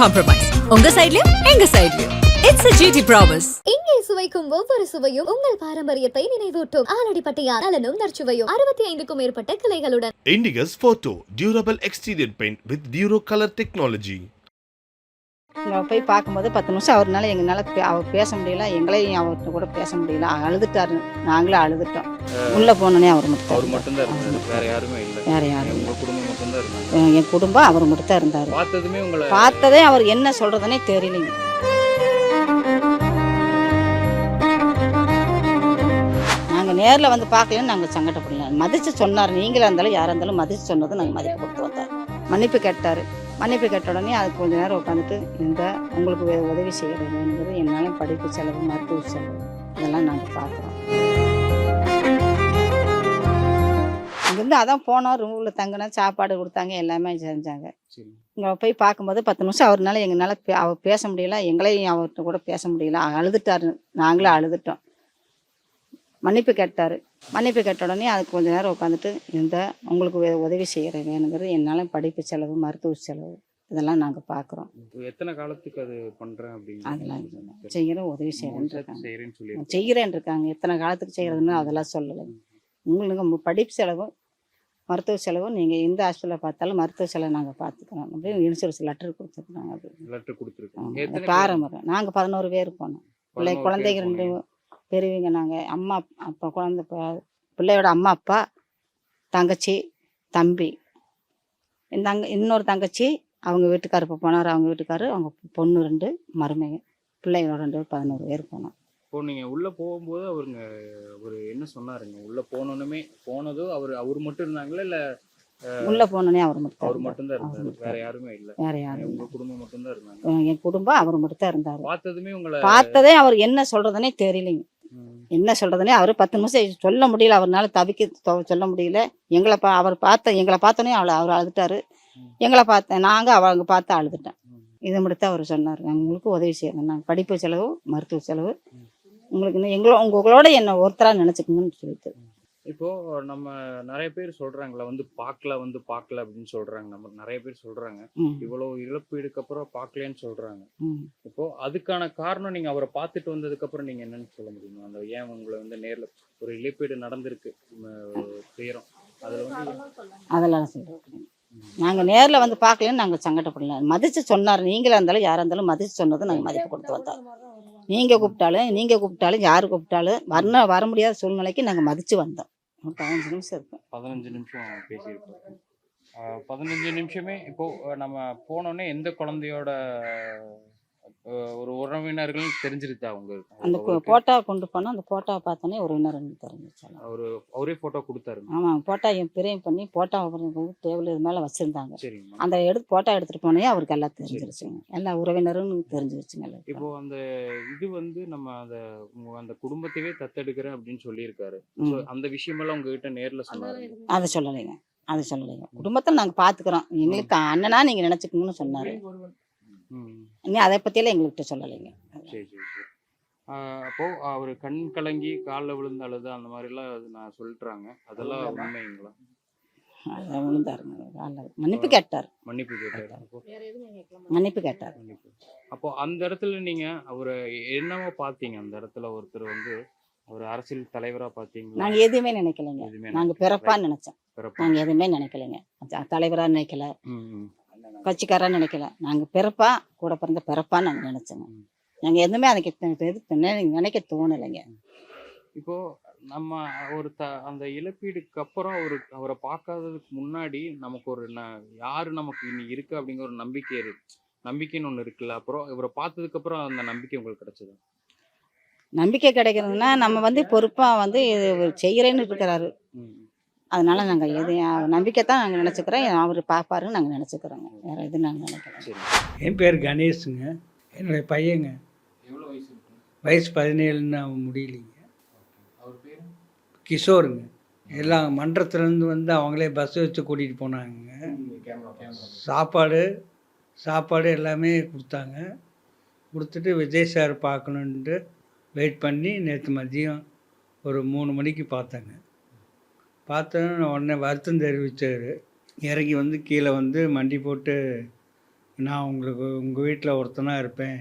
Compromise உங்க சைடுலயும் எங்க சைடுலயும் இட்ஸ் a GT ப்ராமிஸ் இங்கே சுவைக்கும் ஒவ்வொரு சுவையும் உங்கள் பாரம்பரியத்தை நினைவூட்டும். ஆலடிப்பட்டியா நலனும் நற்சுவையும். அறுபத்தி ஐந்துக்கும் மேற்பட்ட கிளைகளுடன். Indigus Photo Durable Exterior Paint with Duro Color Technology. இங்கே போய் பார்க்கும்போது பத்து நிமிஷம் அவர்னால எங்களால் அவர் பேச முடியல எங்களையும் அவர்கிட்ட கூட பேச முடியல. அழுதுட்டாரு. நாங்களும் அழுதுட்டோம். உள்ளே போனோடனே அவர் மட்டும் அவர் மட்டும்தான் வேற யாருமே இல்லை. வேற என் குடும்பம் அவர் மட்டும் தான் இருந்தார். பார்த்ததுமே உங்களை பார்த்ததே அவர் என்ன சொல்றதுனே தெரியலைங்க. நாங்கள் நேரில் வந்து பார்க்கலன்னு நாங்கள் சங்கடப்படல. மதித்து சொன்னார். நீங்களா இருந்தாலும் யாராக இருந்தாலும் மதித்து சொன்னது நாங்கள் மதிப்பு கொடுத்து வந்தார். மன்னிப்பு கேட்டார். மன்னிப்பு கேட்ட உடனே அதுக்கு கொஞ்ச நேரம் உட்காந்துட்டு இந்த உங்களுக்கு உதவி செய்கிறதுங்கிறது என்னாலும் படிப்பு செலவு மருத்துவ செலவு இதெல்லாம் நாங்கள் பார்க்குறோம் இங்கேருந்து அதான் போனோம் ரூமில் தங்கினோம் சாப்பாடு கொடுத்தாங்க எல்லாமே செஞ்சாங்க. இங்கே போய் பார்க்கும்போது பத்து நிமிஷம் அவர்னால எங்களால் அவர் பேச முடியல எங்களையும் அவர்கிட்ட கூட பேச முடியல. அழுதுட்டாரு. நாங்களும் அழுதுட்டோம். மன்னிப்பு கேட்டார். மன்னிப்பு கேட்ட உடனே அதுக்கு கொஞ்ச நேரம் உட்காந்துட்டு இந்த உங்களுக்கு உதவி செய்கிறேன் வேணுங்கிறது என்னாலும் படிப்பு செலவு மருத்துவ செலவு இதெல்லாம் நாங்கள் பார்க்குறோம் எத்தனை காலத்துக்கு அது அதெல்லாம் அப்படின்னு செய்கிறேன் உதவி செய்கிறேன்னு இருக்காங்க. செய்யறேன்னு சொல்லி செய்கிறேன் இருக்காங்க எத்தனை காலத்துக்கு செய்கிறதுன்னு அதெல்லாம் சொல்லலை. உங்களுக்கு படிப்பு செலவு மருத்துவ செலவு நீங்கள் எந்த ஹாஸ்பிட்டலில் பார்த்தாலும் மருத்துவ செலவு நாங்கள் பார்த்துக்கிறோம் அப்படின்னு இன்சூரன்ஸ் லெட்டர் கொடுத்துருக்குறாங்க அது. லெட்டர் எத்தனை பாரம்பரியம். நாங்கள் பதினோரு பேர் போனோம். பிள்ளை குழந்தைங்க பேர் ரெண்டு. பெரியவங்க நாங்கள் அம்மா அப்பா குழந்தை பிள்ளையோட அம்மா அப்பா தங்கச்சி தம்பி. இந்த தங்க இன்னொரு தங்கச்சி அவங்க வீட்டுக்காரர் இப்போ போனார். அவங்க வீட்டுக்காரர் அவங்க பொண்ணு ரெண்டு மருமைங்க பிள்ளைங்களோட ரெண்டு பேர் பதினோரு பேர் போனோம். இப்போ நீங்க உள்ள போகும்போது அவருங்க ஒரு என்ன சொன்னாருங்க? உள்ள போனோனுமே போனதும் அவர் அவர் மட்டும் இருந்தாங்களா? இல்ல உள்ளே போனோடனே அவர் மட்டும் அவர். மட்டும்தான் இருந்தாரு. வேற யாருமே இல்ல. வேற யாரும் உங்க. குடும்பம் மட்டும்தான் இருந்தாங்க? என் குடும்பம் அவர் மட்டும் தான் இருந்தார். பார்த்ததுமே உங்களை பார்த்ததே அவர் என்ன சொல்றதுனே தெரியலைங்க. என்ன சொல்றதுனே அவர் பத்து நிமிஷம் சொல்ல முடியல. அவர்னால தவிக்க சொல்ல முடியல. எங்களை பா அவர் பார்த்த எங்களை பார்த்தோன்னே அவளை அவர் அழுதுட்டாரு. எங்களை பார்த்தேன் நாங்கள் அவங்க பார்த்து அழுதுட்டேன். இதை மட்டும் தான் அவர் சொன்னார். உங்களுக்கு உதவி செய்யணும். நாங்கள் படிப்பு செலவு மருத்துவ செலவு. உங்களுக்கு எங்களோ உங்களோட என்னை ஒருத்தராக நினச்சிக்கோங்கன்னு சொல்லிட்டு. இப்போ நம்ம நிறைய பேர் சொல்றாங்களா வந்து பார்க்கல வந்து பார்க்கல அப்படின்னு சொல்றாங்க. நம்ம நிறைய பேர் சொல்றாங்க. இவ்வளவு இழப்பீடுக்கு அப்புறம் பார்க்கலன்னு சொல்றாங்க. இப்போ அதுக்கான காரணம் நீங்க அவரை பார்த்துட்டு வந்ததுக்கு அப்புறம் நீங்க என்னன்னு சொல்ல முடியுமா? அந்த ஏன் உங்களை வந்து நேர்ல ஒரு இழப்பீடு நடந்திருக்கு துயரம்? அதுல வந்து அதெல்லாம் சொல்கிறோம் நாங்கள் நேரில் வந்து பார்க்கலன்னு நாங்கள் சங்கடப்படல. மதித்து சொன்னார். நீங்களா இருந்தாலும் யாராக இருந்தாலும் மதித்து சொன்னது நாங்கள் மதிப்பு கொடுத்து வந்தோம். நீங்கள் கூப்பிட்டாலும் நீங்கள் கூப்பிட்டாலும் யார் கூப்பிட்டாலும் வர வர முடியாத சூழ்நிலைக்கு நாங்கள் மதித்து வந்தோம். பதினஞ்சு நிமிஷம் இருக்கும் பதினஞ்சு நிமிஷம் பேசியிருப்போம் பதினஞ்சு நிமிஷமே இப்போது நம்ம போனோடனே எந்த குழந்தையோட ஒரு உறவினர்கள் தெரிஞ்சிருச்சா அவங்க அந்த போட்டோ கொண்டு போனால் அந்த போட்டோவை பார்த்தோன்னே ஒரு ரெண்டு தெரிஞ்சிச்சு அவரு அவரே போட்டோ கொடுத்தாரு ஆமாம் போட்டோ என் பிரேம் பண்ணி போட்டோ டேபிள் இது மேலே வச்சுருந்தாங்க. அந்த எடுத்து போட்டோ எடுத்துகிட்டு போனே அவருக்கு எல்லாம் தெரிஞ்சிருச்சுங்க. எல்லா உறவினரும் தெரிஞ்சிருச்சுங்க இப்போ அந்த இது வந்து நம்ம அந்த அந்த குடும்பத்தையே தத்தெடுக்கிறேன் அப்படின்னு சொல்லியிருக்காரு. அந்த விஷயமெல்லாம் உங்ககிட்ட நேர்ல சொன்னாரு? அதை சொல்லலைங்க. அதை சொல்லலைங்க. குடும்பத்தை நாங்கள் பார்த்துக்குறோம் எங்களுக்கு அண்ணனா நீங்கள் நினச்சிக்கணும்னு சொன்னார். இன்னும் அதை பற்றியெல்லாம் எங்கள்கிட்ட சொல்லலைங்க. சரி சரி சரி. ஆஹ் அப்போ அவர் கண் கலங்கி காலில் விழுந்து அழுது அந்த மாதிரிலாம் நான் சொல்லிட்டுறாங்க அதெல்லாம் உண்மைங்களா? அதை விழுந்தாருங்க காலைல மன்னிப்பு கேட்டார். மன்னிப்பு கேட்டாரு. மன்னிப்பு கேட்டார். மன்னிப்பு. அப்போ அந்த இடத்துல நீங்க அவரை என்னவோ பார்த்தீங்க அந்த இடத்துல ஒருத்தர் வந்து ஒரு அரசியல் தலைவரா பார்த்தீங்களா? நாங்கள் எதுவுமே நினைக்கலைங்க. எதுவுமே நாங்கள் பிறப்பான்னு நினச்சோம். பிறப்பா நாங்கள் எதுவுமே நினைக்கலைங்க. தலைவராக நினைக்கல. ம், ம். கட்சிக்காரா நினைக்கல. நாங்கள் பிறப்பா கூட பிறந்த பிறப்பான்னு நாங்கள் நினச்சோங்க. நாங்கள் எதுவுமே அதுக்கு நினை- நினைக்க தோணலைங்க. இப்போ நம்ம ஒரு த அந்த இழப்பீடுக்கு அப்புறம் ஒரு அவரை பார்க்காததுக்கு முன்னாடி நமக்கு ஒரு ந- யாரு நமக்கு இனி இருக்கு அப்படிங்கிற ஒரு நம்பிக்கை இருக்கு நம்பிக்கைன்னு ஒண்ணு இருக்குல்ல. அப்புறம் இவரை பார்த்ததுக்கு அப்புறம் அந்த நம்பிக்கை உங்களுக்கு கிடைச்சது? நம்பிக்கை கிடைக்கிறதுனா நம்ம வந்து பொறுப்பாக வந்து இது செய்கிறேன்னு இருக்கிறாரு. அதனால நாங்கள் எது நம்பிக்கை தான் நாங்கள் நினச்சிக்கிறோம். அவர் பார்ப்பாருன்னு நாங்கள் நினச்சிக்கிறோங்க. வேற எதுவும் நாங்கள் நினைக்கிறோம் என் பேர் கணேஷுங்க. என்னுடைய பையங்க. எவ்வளவு வயசு இருக்கு? வயசு பதினேழுன்னு முடியலைங்க. அவர் பேரு? கிஷோருங்க. எல்லாம் மன்றத்துலேருந்து வந்து அவங்களே பஸ் வச்சு கூட்டிகிட்டு போனாங்க. சாப்பாடு சாப்பாடு எல்லாமே கொடுத்தாங்க. கொடுத்துட்டு விஜய் சார் பார்க்கணுன்ட்டு வெயிட் பண்ணி நேற்று மதியம் ஒரு மூணு மணிக்கு பார்த்தேங்க. பார்த்தோன்னே உடனே வருத்தம் தெரிவித்தார் இறங்கி வந்து கீழே வந்து மண்டி போட்டு நான் உங்களுக்கு உங்கள் வீட்டில் ஒருத்தனாக இருப்பேன்.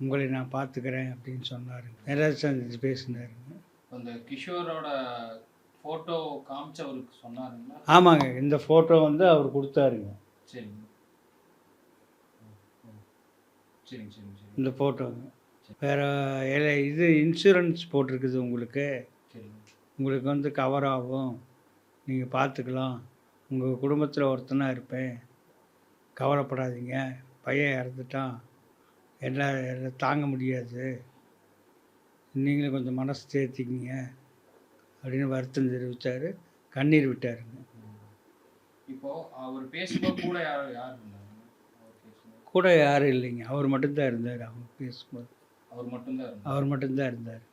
உங்களை நான் பார்த்துக்கிறேன் அப்படின்னு சொன்னாருங்க எல்லாரும் சந்திச்சு பேசினாருங்க அந்த கிஷோரோட ஃபோட்டோ காமிச்சு அவருக்கு சொன்னாருங்களா? ஆமாங்க. இந்த ஃபோட்டோ வந்து அவர் கொடுத்தாருங்க. சரிங்க சரிங்க சரிங்க சரி இந்த ஃபோட்டோங்க வேறு இது இன்சூரன்ஸ் போட்டிருக்குது உங்களுக்கு. சரிங்க உங்களுக்கு வந்து கவர் ஆகும். நீங்கள் பார்த்துக்கலாம். உங்கள் குடும்பத்தில் ஒருத்தனாக இருப்பேன். கவலைப்படாதீங்க. பையன் இறந்துட்டான். எல்லாம் தாங்க முடியாது. நீங்களும் கொஞ்சம் மனசு தேர்த்திக்கிங்க அப்படின்னு வருத்தம் தெரிவித்தார் கண்ணீர் விட்டாருங்க. இப்போ அவர் பேசும்போது கூட யார் யார் கூட யாரும் இல்லைங்க. அவர் மட்டும்தான் இருந்தார். அவங்க பேசும்போது. அவர் மட்டும்தான் அவர் மட்டும்தான் இருந்தார்.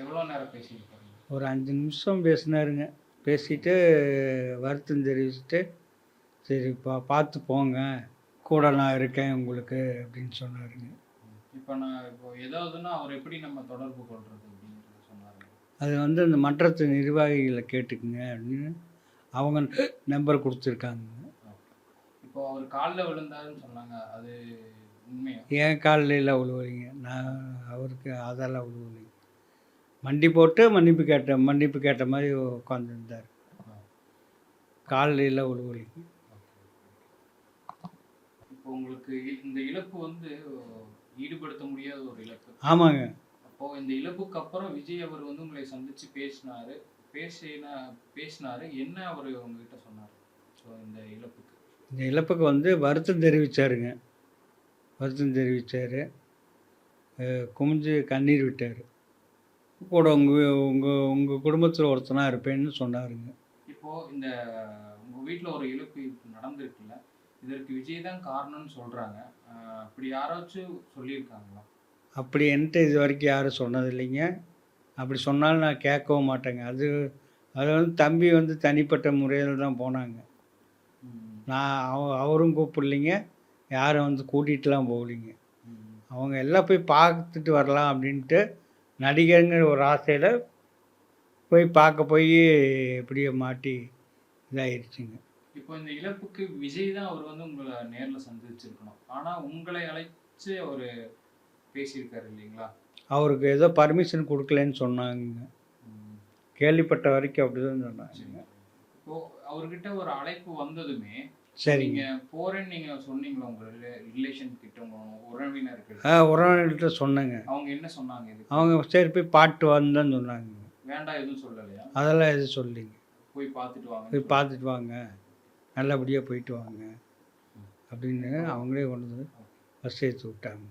எவ்வளோ நேரம் பேசியிருப்பாங்க ஒரு அஞ்சு நிமிஷம் பேசினாருங்க. பேசிட்டு வருத்தம் தெரிவிச்சுட்டு சரி பா பார்த்து போங்க. கூட நான் இருக்கேன் உங்களுக்கு அப்படின்னு சொன்னாருங்க. இப்போ நான் இப்போ ஏதாவதுன்னா அவர் எப்படி நம்ம தொடர்பு கொள்றது அப்படிங்கிறத சொன்னாருங்க. அது வந்து அந்த மன்றத்து நிர்வாகிகளை கேட்டுக்குங்க அப்படின்னு அவங்க நம்பர் கொடுத்துருக்காங்க. இப்போ அவர் காலில் விழுந்தாருன்னு சொன்னாங்க அது உண்மையா? என் காலில் விழுவலிங்க. நான் அவருக்கு அதெல்லாம் விழுவலிங்க. மண்டி போட்டு மன்னிப்பு கேட்ட மன்னிப்பு கேட்ட மாதிரி உட்காந்துருந்தார் காலில் எல்லாம் விழுவலிங்க இப்போ உங்களுக்கு இந்த இழப்பு வந்து ஈடுபடுத்த முடியாத ஒரு இழப்பு. ஆமாங்க. அப்போ இந்த இழப்புக்கு அப்புறம் விஜய் அவர் வந்து உங்களை சந்திச்சு பேசினாரு. பேசின பேசினாரு. என்ன அவர் உங்ககிட்ட சொன்னார்? ஸோ இந்த இழப்புக்கு. இந்த இழப்புக்கு வந்து வருத்தம் தெரிவித்தாருங்க வருத்தம் தெரிவித்தார் குமிஞ்சு கண்ணீர் விட்டார். கூட உங்கள் உங்கள் உங்கள் குடும்பத்தில் ஒருத்தனாக இருப்பேன்னு சொன்னாருங்க. இப்போ இந்த உங்க வீட்டில் ஒரு இழப்பு நடந்திருக்குல்ல இதற்கு விஜய் தான் காரணம்னு சொல்றாங்க. ஆஹ் அப்படி யாராச்சும் சொல்லியிருக்காங்களா? அப்படி என்கிட்ட இது வரைக்கும் யாரும் சொன்னது இல்லைங்க அப்படி சொன்னாலும் நான் கேட்கவும் மாட்டேங்க. அது அது வந்து தம்பி வந்து தனிப்பட்ட முறையில் தான் போனாங்க. நான் அவ அவரும் கூப்பிடலிங்க. யாரும் வந்து கூட்டிகிட்டுலாம் போகலிங்க. அவங்க எல்லாம் போய் பார்த்துட்டு வரலாம் அப்படின்ட்டு நடிகருங்கிற ஒரு ஆசையில் போய் பார்க்க போய் எப்படியோ மாட்டி இதாயிருச்சுங்க. இப்போ இந்த இழப்புக்கு விஜய் தான் அவர் வந்து உங்களை நேர்ல சந்திச்சிருக்கணும். ஆனா உங்களை அழைச்சு அவர் பேசியிருக்காரு இல்லைங்களா? அவருக்கு ஏதோ பர்மிஷன் கொடுக்கலன்னு சொன்னாங்க. கேள்விப்பட்ட வரைக்கும் அப்படிதான் சொன்னாங்க. இப்போ அவர்கிட்ட ஒரு அழைப்பு வந்ததுமே சரிங்க. நீங்க போறேன்னு நீங்க சொன்னீங்களா உங்க ரிலேஷன் கிட்ட உறவினர்கள்? ஆ உறவினர்கிட்ட சொன்னேங்க. அவங்க என்ன சொன்னாங்க இது அவங்க சரி போய் பாட்டு வந்தேன்னு சொன்னாங்க. வேண்டாம் எதுவும் சொல்லலையா? அதெல்லாம் எதுவும் சொல்லிங்க. போய் பார்த்துட்டு வாங்க. போய் பார்த்துட்டு வாங்க. நல்லபடியாக போயிட்டு வாங்க. அப்படின்னு அவங்களே கொண்டு வந்து பஸ் ஏற்றி விட்டாங்க.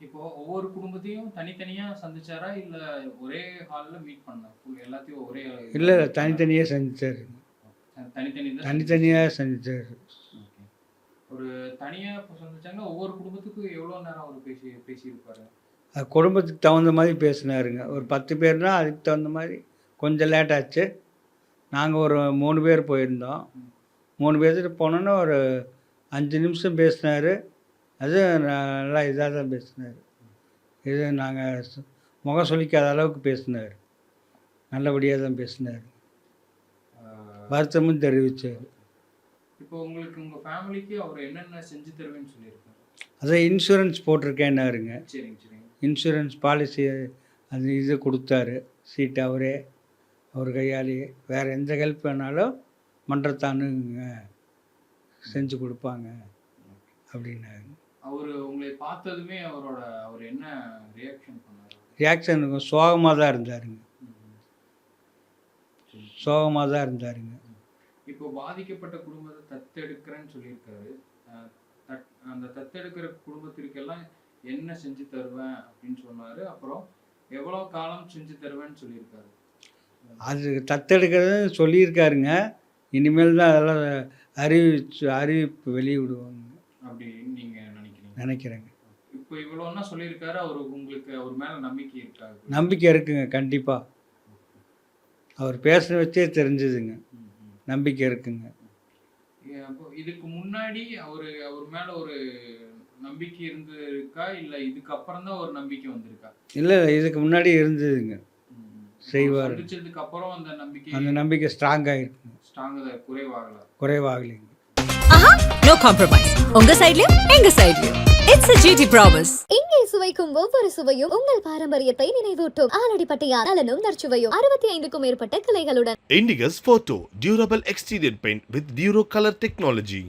இப்போ ஒவ்வொரு குடும்பத்தையும் தனித்தனியா சந்திச்சாரா? இல்ல ஒரே ஹால்ல மீட் பண்ண? எல்லாத்தையும் ஒரே இல்லை இல்லை தனித்தனியாக தான் தனித்தனியாக Okay. ஒரு தனியா இப்ப சந்திச்சாங்கன்னா ஒவ்வொரு குடும்பத்துக்கும் எவ்வளவு நேரம் அவர் பேசி பேசியிருப்பாரு? குடும்பத்துக்கு தகுந்த மாதிரி பேசினாருங்க. ஒரு பத்து பேர்னா அதுக்கு தகுந்த மாதிரி கொஞ்சம் லேட் ஆச்சு. நாங்கள் ஒரு மூணு பேர் போயிருந்தோம். மூணு பேர்த்துட்டு போனோன்னா ஒரு அஞ்சு நிமிஷம் பேசினார். அது நல்லா இதாக தான் பேசினார். இது நாங்கள் முகம் சொல்லிக்காத அளவுக்கு பேசினார். நல்லபடியாக தான் பேசினார். வருத்தமும் தெரிவித்தார். இப்போ உங்களுக்கு உங்க ஃபேமிலிக்கு அவர் என்னென்ன செஞ்சு தருவேன்னு சொல்லியிருக்காரு? அதான் இன்சூரன்ஸ் போட்டிருக்கேன்னாருங்க சரிங்க சரிங்க. இன்சூரன்ஸ் பாலிசி அது இது கொடுத்தாரு. சீட் அவரே அவர் கையாலேயே வேறு எந்த ஹெல்ப் வேணாலும் மன்றத்தானுங்க செஞ்சு கொடுப்பாங்க அப்படின்னாரு. அவர் உங்களை பார்த்ததுமே அவரோட அவர் என்ன ரியாக்ஷன் பண்ணாரு? ரியாக்ஷன் சோகமாக தான் இருந்தாருங்க. சோகமாக தான் இருந்தாருங்க. இப்போ பாதிக்கப்பட்ட குடும்பத்தை தத்தெடுக்கிறேன்னு சொல்லியிருக்காரு. அந்த தத்தெடுக்கிற குடும்பத்திற்கெல்லாம் என்ன செஞ்சு தருவேன் அப்படின்னு சொன்னாரு. அப்புறம் எவ்வளவு காலம் செஞ்சு தருவேன்னு சொல்லியிருக்காரு? அது தத்தெடுக்கிறது சொல்லியிருக்காருங்க. இனிமேல் தான் அதெல்லாம் அறிவிச்சு அறிவிப்பு வெளியிடுவாங்க அப்படின்னு நீங்க நினைக்கிறீங்க? நினைக்கிறேங்க. இப்போ இவ்வளோன்னா சொல்லியிருக்காரு. அவர் உங்களுக்கு அவர் மேல நம்பிக்கை இருக்காது நம்பிக்கை இருக்குங்க கண்டிப்பாக அவர் பேசுன வச்சே தெரிஞ்சுதுங்க. நம்பிக்கை இருக்குங்க. இதுக்கு முன்னாடி அவரு அவர் மேல ஒரு நம்பிக்கை இருந்திருக்கா? இல்ல இதுக்கு அப்புறம் தான் ஒரு நம்பிக்கை வந்திருக்கா? இல்லை இதுக்கு முன்னாடி இருந்ததுங்க. செய்வாரு. அப்புறம் அந்த நம்பிக்கை அந்த நம்பிக்கை ஸ்ட்ராங்காக இருக்குங்க ஸ்ட்ராங்கா குறைவாகல குறைவாகலைங்க நோ காம்ப்ரமைஸ் உங்க சைடுலயும் எங்க சைடுலயும் இட்ஸ் a GT ப்ராமிஸ் இங்கே சுவைக்கும் ஒவ்வொரு சுவையும் உங்கள் பாரம்பரியத்தை நினைவூட்டும். ஆலடிப்பட்டியா நலனும் நற்சுவையும். அறுபத்தி ஐந்துக்கும் மேற்பட்ட கிளைகளுடன். Indigus Photo Durable Exterior Paint with Duro Color Technology.